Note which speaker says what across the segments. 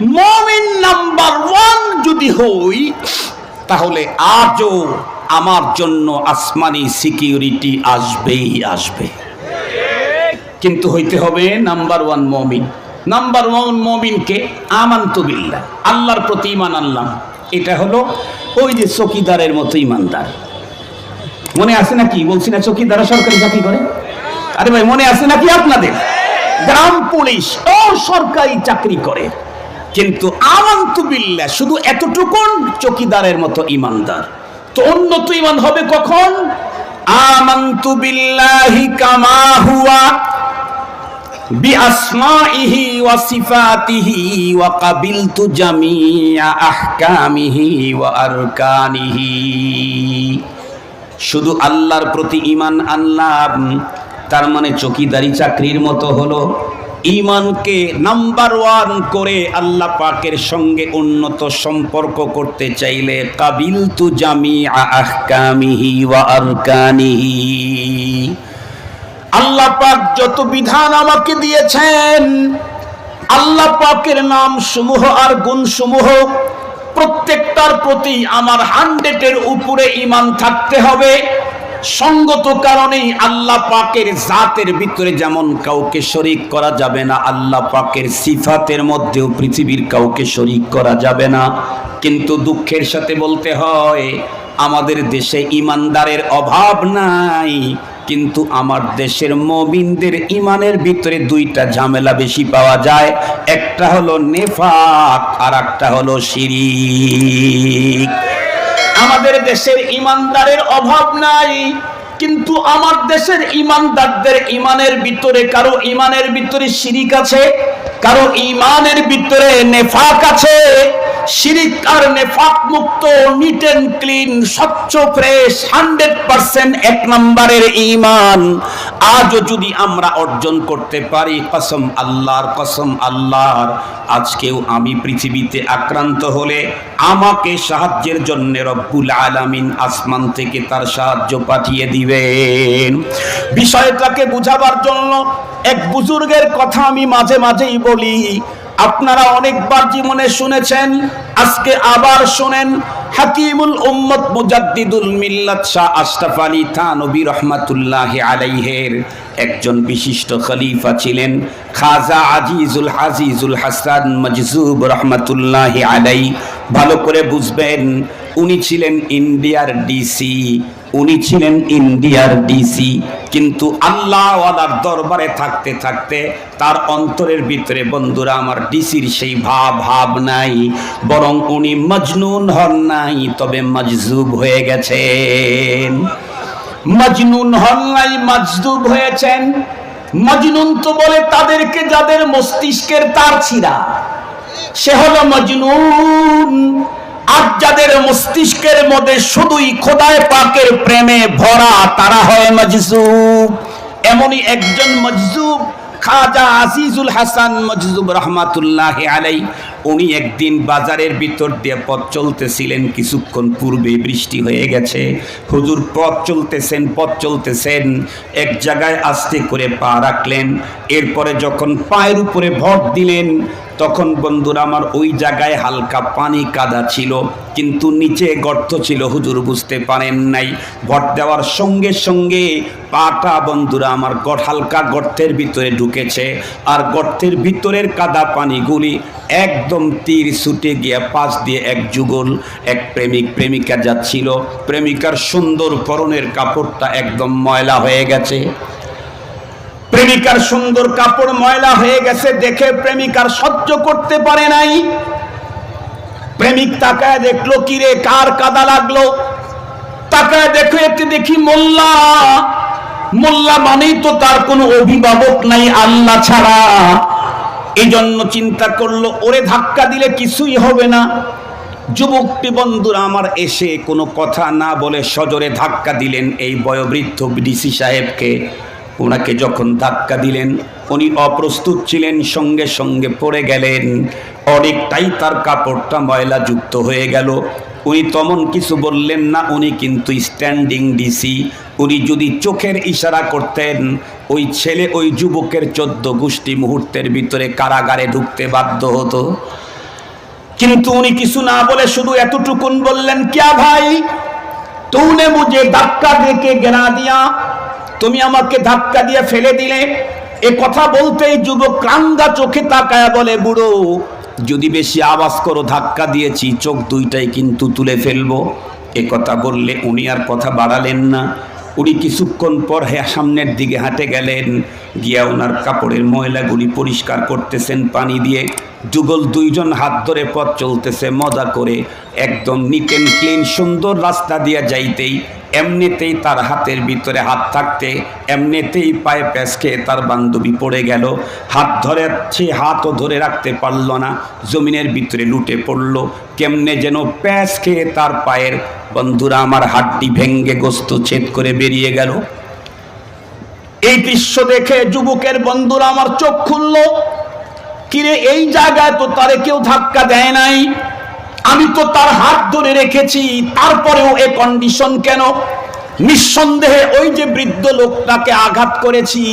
Speaker 1: মমিন number one যদি হই, তাহলে আজও আমার জন্য আসমানি সিকিউরিটি আসবেই আসবে। কিন্তু হইতে হবে নাম্বার ওয়ান মমিন। নাম্বার ওয়ান মমিনকে আমান্তু বিল্লাহ আল্লাহর প্রতি ইমান আনলাম। এটা হলো ওই যে চকিদারের মতো ইমানদার মনে আছে নাকি? বলছি না চকিদারা সরকারি চাকরি করে? আরে ভাই, মনে আছে নাকি আপনাদের? গ্রাম পুলিশ ও সরকারি চাকরি করে। কিন্তু আমান্তু বিল্লা শুধু এতটুকুন চকিদারের মতো ইমানদার। তো অন্য তো ইমান হবে কখন? আমান্তু বিল্লাহি কামা হুয়া বিআসমাইহি ওয়া সিফাতিহি ওয়া কাবিলতু জামিআ আহকামিহি ওয়া আরকানিহি। শুধু আল্লাহর প্রতি ইমান আনলাম, তার মানে চকিদারি চাকরির মতো হলো। ইমানকে নাম্বার ওয়ান করে আল্লাহ পাকের সঙ্গে উন্নত সম্পর্ক করতে চাইলে কাবিল তু জামি আহকামিহি ওয়া আরকানিহি। আল্লাহ পাক যত বিধান আমাকে দিয়েছেন, আল্লাহ পাকের নাম সমূহ আর গুণ সমূহ প্রত্যেকটার প্রতি আমার হান্ড্রেডের উপরে ইমান থাকতে হবে। সঙ্গত কারণেই আল্লাহ পাকের জাতের ভিতরে যেমন কাউকে শরিক করা যাবে না, আল্লাহ পাকের সিফাতের মধ্যেও পৃথিবীর কাউকে শরিক করা যাবে না। কিন্তু দুঃখের সাথে বলতে হয়, আমাদের দেশে ইমানদারের অভাব নাই, কিন্তু আমার দেশের মবিনদের ইমানের ভিতরে দুইটা ঝামেলা বেশি পাওয়া যায়, একটা হলো নেফাক আর একটা হলো শিরিক। আমাদের দেশের ইমানদারের অভাব নাই, কিন্তু আমার দেশের ইমানদারদের ইমানের ভিতরে, কারও ইমানের ভিতরে শিরিক আছে, কারও ইমানের ভিতরে নেফাক আছে। শিরিক আর নেফাক মুক্ত নিট ক্লিন স্বচ্ছ ফ্রেশ হান্ড্রেড পার্সেন্ট এক নম্বরের ইমান আজও যদি আমরা অর্জন করতে পারি আল্লাহর আল্লাহর, আজকেও আমি পৃথিবীতে আক্রান্ত হলে আমাকে সাহায্যের জন্য রব্বুল আলামিন আসমান থেকে তার সাহায্য পাঠিয়ে দিবেন। বিষয়টাকে বুঝাবার জন্য এক বুজুর্গের কথা আমি মাঝে মাঝেই বলি আপনারা অনেকবার জীবনে শুনেছেন, আজকে আবার শুনেন, হাকিমুল উম্মত মুজাদ্দিদুল মিল্লাত শাহ আশরাফ আলী থানবী রহমাতুল্লাহ আলাইহের একজন বিশিষ্ট খলিফা ছিলেন, খাজা আজিজুল হাজিজুল হাসান মজজুব রহমাতুল্লাহ আলাই ভালো করে বুঝবেন উনি ছিলেন ইন্ডিয়ার ডিসি, উনি ছিলেন ইন্ডিয়ার ডিসি। কিন্তু আল্লাহ আল্লাহওয়ালার দরবারে থাকতে থাকতে তার অন্তরের ভিতরে, বন্ধুরা, আমার ডিসির সেই ভাব ভাব নাই। বরং উনি মজনুন হন নাই, তবে মজজুব হয়ে গেছেন। মজনুন হন নাই, মজদুব হয়েছেন। মজনুন তো বলে তাদেরকে যাদের মস্তিষ্কের তার ছিঁড়া। সে হলো মজনুন। আর যাদের মস্তিষ্কের মধ্যে শুধুই খোদায় পাকের প্রেমে ভরা তারা হয় মজজুব। এমনই একজন মজজুব, খাজা আজিজুল হাসান মজজুব রহমাতুল্লাহ আলাই উনি একদিন বাজারের ভিতর দিয়ে পথ চলতেছিলেন, কিছুক্ষণ পূর্বে বৃষ্টি হয়ে গেছে। হুজুর, পথ চলতেছেন পথ চলতেছেন। এক জায়গায় আস্তে করে পা রাখলেন। এরপরে যখন পায়ের উপরে ভর দিলেন তখন বন্ধুরা আমার ওই জায়গায় হালকা পানি কাদা ছিল, কিন্তু নিচে গর্ত ছিল, হুজুর বুঝতে পারেন নাই। ভর দেওয়ার সঙ্গে সঙ্গে পাটা বন্ধুরা আমার গট হালকা গর্তের ভিতরে ঢুকেছে, আর গর্তের ভিতরের কাদা পানিগুলি একদম তীর ছুটে গিয়ে পাশ দিয়ে এক যুগল, এক প্রেমিক প্রেমিকা যাচ্ছিল। প্রেমিকার সুন্দর পরনের কাপড়টা একদম ময়লা হয়ে গেছে। প্রেমিকার সুন্দর কাপড় ময়লা হয়ে গেছে, দেখে প্রেমিকার সহ্য করতে পারে নাই। প্রেমিক তাকায় দেখল, কিরে, কার কাদা লাগল? তাকায় দেখো একটু দেখি মোল্লা। মোল্লা মানেই তো তার কোনো অভিভাবক নাই, আল্লাহ ছাড়া। এই জন্য চিন্তা করল, ওরে ধাক্কা দিলে কিছুই হবে না। যুবকটি বন্ধুরা, আমার এসে কোনো কথা না বলে সজোরে ধাক্কা দিলেন এই বয়োবৃদ্ধ ডিসি সাহেবকে। ওনাকে যখন ধাক্কা দিলেন, উনি অপ্রস্তুত ছিলেন, সঙ্গে সঙ্গে পড়ে গেলেন। অনেকটাই তার কাপড়টা ময়লা যুক্ত হয়ে গেল। উনি তেমন কিছু বললেন না, উনি কিন্তু স্ট্যান্ডিং ডিসি। উনি যদি চোখের ইশারা করতেন, ওই ছেলে ওই যুবকের চোদ্দ গোষ্ঠী মুহূর্তের ভিতরে কারাগারে ঢুকতে বাধ্য হতো। কিন্তু উনি কিছু না বলে শুধু এতটুকুন বললেন, ক্যা ভাই, তুনে মুঝে ধাক্কা দেখে গেনা দিয়া তুমি আমাকে ধাক্কা দিয়ে ফেলে দিলে। এ কথা বলতেই যুবক রাঙ্গা চোখে তাকায়া বলে, বুড়ো, যদি বেশি আওয়াজ করো, ধাক্কা দিয়েছি, চোখ দুইটাই কিন্তু তুলে ফেলব। এ কথা বললে উনি আর কথা বাড়ালেন না। উনি কিছুক্ষণ পর হ্যাঁ সামনের দিকে হাঁটে গেলেন, গিয়া ওনার কাপড়ের ময়লাগুলি পরিষ্কার করতেছেন পানি দিয়ে। যুগল দুইজন হাত ধরে পথ চলতেছে মজা করে, একদম নিট ক্লিন সুন্দর রাস্তা দিয়ে যাইতেই এমনিতেই তার হাতের ভিতরে হাত থাকতে, এমনিতেই পায়ে প্যাঁচ খেয়ে তার বান্ধবী পড়ে গেল। হাত ধরে, সে হাতও ধরে রাখতে পারল না। জমিনের ভিতরে লুটে পড়ল। কেমনে যেন প্যাঁচ খেয়ে তার পায়ের, বন্ধুরা আমার হাতটি ভেঙ্গে গোস্ত ছেদ করে বেরিয়ে গেল। এই দৃশ্য দেখে যুবকের বন্ধুরা আমার চোখ খুললো। কিরে, এই জায়গায় তো তারে কেউ ধাক্কা দেয় নাই। আমি তো তার হাত ধরে রেখেছি, তারপরেও এ কন্ডিশন কেন? নিঃসন্দেহে ওই যে বৃদ্ধ লোকটাকে আঘাত করেছি।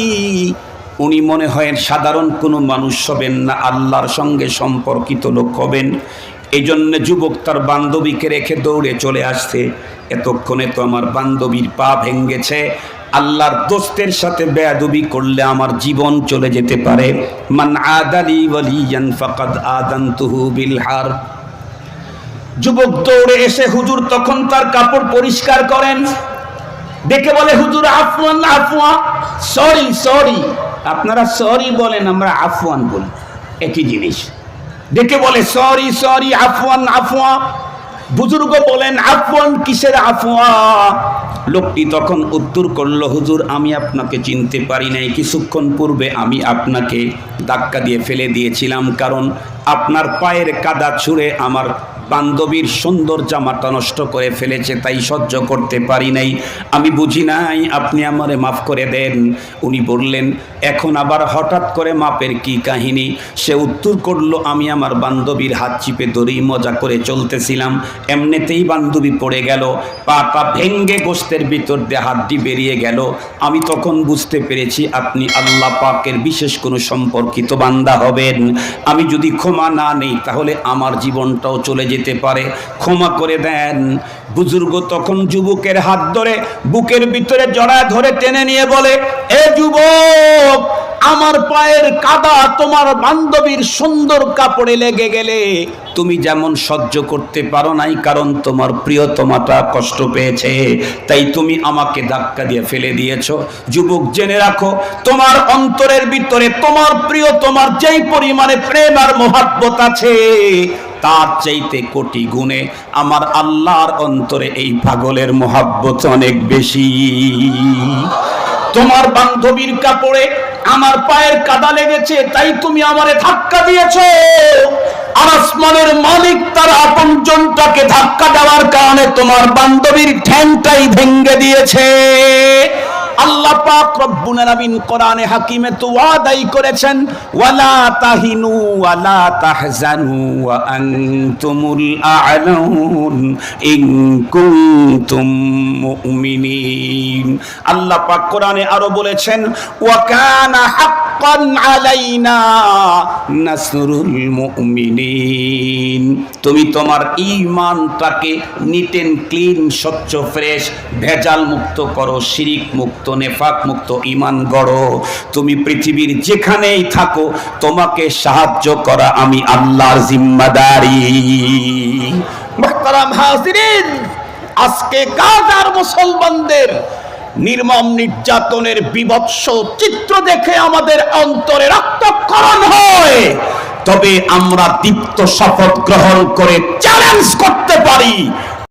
Speaker 1: উনি মনে হয় সাধারণ কোনো মানুষ হবেন না, আল্লাহর সঙ্গে সম্পর্কিত লোক হবেন। এই জন্য যুবক তার বান্ধবীকে রেখে দৌড়ে চলে আসছে। এতক্ষণে তো আমার বান্ধবীর পা ভেঙ্গেছে আল্লাহর দোস্তের সাথে বেয়াদবি করলে আমার জীবন চলে যেতে পারে। মান আদালি ওয়ালিয়ান ফাকাদ আদানতুহু বিল হার। যুবক দৌড়ে এসে হুজুর তখন তার কাপড় পরিষ্কার করেন। দেখে বলে, হুজুর, আফওয়ান আফওয়া সরি সরি। আপনারা সরি বলেন, আমরা আফওয়ান বলি। একই জিনিস। দেখে বলে, সরি সরি, আফওয়ান আফওয়া বুজুর্গ বলেন, আফওয়ান কিসের আফওয়া লোকটি তখন উত্তর করল, হুজুর, আমি আপনাকে চিনতে পারি নাই। কিছুক্ষণ পূর্বে আমি আপনাকে ধাক্কা দিয়ে ফেলে দিয়েছিলাম, কারণ আপনার পায়ের কাদা ছুঁড়ে আমার বান্ধবীর সুন্দর জামাটা নষ্ট করে ফেলেছে, তাই সহ্য করতে পারি নাই। আমি বুঝি নাই, আপনি আমারে মাফ করে দেন। উনি বললেন, এখন আবার হঠাৎ করে মাপের কি কাহিনী? সে উত্তর করল, আমি আমার বান্ধবীর হাত চিপে ধরেই মজা করে চলতেছিলাম। এমনিতেই বান্ধবী পড়ে গেল, পাটা ভেঙ্গে গোস্তের ভিতর দিয়ে হাতটি বেরিয়ে গেল। আমি তখন বুঝতে পেরেছি, আপনি আল্লাহ পাকের বিশেষ কোনো সম্পর্কিত বান্দা হবেন। আমি যদি ক্ষমা না নেই, তাহলে আমার জীবনটাও চলে যেতে পারে। ক্ষমা করে দেন। বুজুর্গ তখন যুবকের হাত ধরে বুকের ভিতরে জড়ায় ধরে টেনে নিয়ে বলে, এ যুবক, আমার পায়ের কাদা তোমার বান্ধবীর সুন্দর কাপড়ে লেগে গেলে। তুমি যেমন সহ্য করতে পারো নাই, কারণ তোমার প্রিয়তমাটা কষ্ট পেয়েছে। তাই তুমি আমাকে ধাক্কা দিয়ে ফেলে দিয়েছ। যুবক, জেনে রাখো, তোমার অন্তরের ভিতরে তোমার প্রিয় তোমার যেই পরিমাণে প্রেম আর মহাব্বত আছে তার চাইতে কোটি গুণে আমার আল্লাহর অন্তরে এই পাগলের মহাব্বত অনেক বেশি। তোমার বান্ধবীর কাপড়ে আমার পায়ের কাদা লেগেছে, তাই তুমি আমারে ধাক্কা দিয়েছ। আর আসমানের মালিক তার আপনজনটাকে ধাক্কা দেওয়ার কারণে তোমার বান্ধবীর ঠ্যাংটাই ভেঙ্গে দিয়েছে। আল্লাহ পাক রব্বুল আলামিন কোরআনে হাকিমে তো ওয়াদাই করেছেন, ওয়ালা তাহিনু ওয়ালা তাহজানু ওয়া আনতুমুল আ'লাউন ইন কুনতুম মুমিনিন। আল্লাহ পাক কোরআনে আরও বলেছেন, ওয়া কানা হাক্কান আলাইনা নাসরুল মুমিনিন। তুমি তোমার ঈমানটাকে নিট ক্লিন, স্বচ্ছ, ফ্রেশ, ভেজাল মুক্ত করো, শিরিক মুক্ত নেফাক মুক্ত, ঈমান গড়ো। তুমি পৃথিবীর যেখানেই থাকো, তোমাকে সাহায্য করা আমি আল্লাহর জিম্মাদারি। আজকে গাজার মুসলমানদের নির্মম নির্যাতনের বিভৎস চিত্র দেখে আমাদের অন্তরে রক্তক্ষরণ হয়। তবে আমরা দীপ্ত শপথ গ্রহণ করে চ্যালেঞ্জ করতে পারি।